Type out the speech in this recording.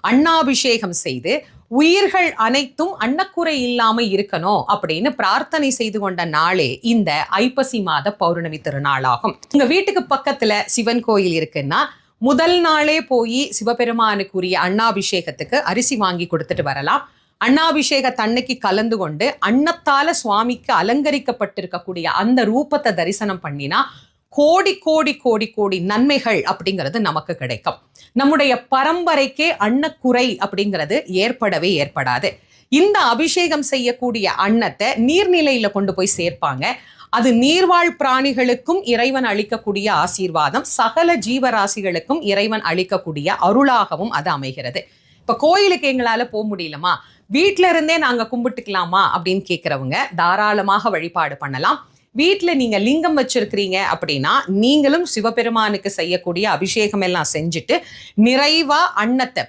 அண்ணாபிஷேகம் செய்து உயிர்கள் அனைத்தும் அன்னக்குறை இல்லாம இருக்கணும் அப்படின்னு பிரார்த்தனை செய்து கொண்ட நாளே இந்த ஐப்பசி மாத பௌர்ணமி திருநாளாகும். உங்க வீட்டுக்கு பக்கத்துல சிவன் கோயில் இருக்குன்னா முதல் நாளே போய் சிவபெருமானுக்குரிய அண்ணாபிஷேகத்துக்கு அரிசி வாங்கி கொடுத்துட்டு வரலாம். அண்ணாபிஷேக தன்னைக்கு கலந்து கொண்டு அன்னத்தால சுவாமிக்கு அலங்கரிக்கப்பட்டிருக்கக்கூடிய அந்த ரூபத்தை தரிசனம் பண்ணினா கோடி கோடி கோடி கோடி நன்மைகள் அப்படிங்கிறது நமக்கு கிடைக்கும். நம்முடைய பரம்பரைக்கே அன்னக்குறை அப்படிங்கிறது ஏற்படவே ஏற்படாது. இந்த அபிஷேகம் செய்யக்கூடிய அன்னத்தை நீர்நிலையில கொண்டு போய் சேர்ப்பாங்க. அது நீர்வாழ் பிராணிகளுக்கும் இறைவன் அளிக்கக்கூடிய ஆசீர்வாதம் சகல ஜீவராசிகளுக்கும் இறைவன் அளிக்கக்கூடிய அருளாகவும் அது அமைகிறது. இப்ப கோயிலுக்கு எங்களால போக முடியலமா? வீட்ல இருந்தே நாங்க கும்பிட்டுக்கலாமா அப்படின்னு கேட்குறவங்க தாராளமாக வழிபாடு பண்ணலாம். வீட்டில் நீங்க லிங்கம் வச்சிருக்கிறீங்க அப்படின்னா நீங்களும் சிவபெருமானுக்கு செய்யக்கூடிய அபிஷேகம் எல்லாம் செஞ்சுட்டு நிறைவா அன்னத்தை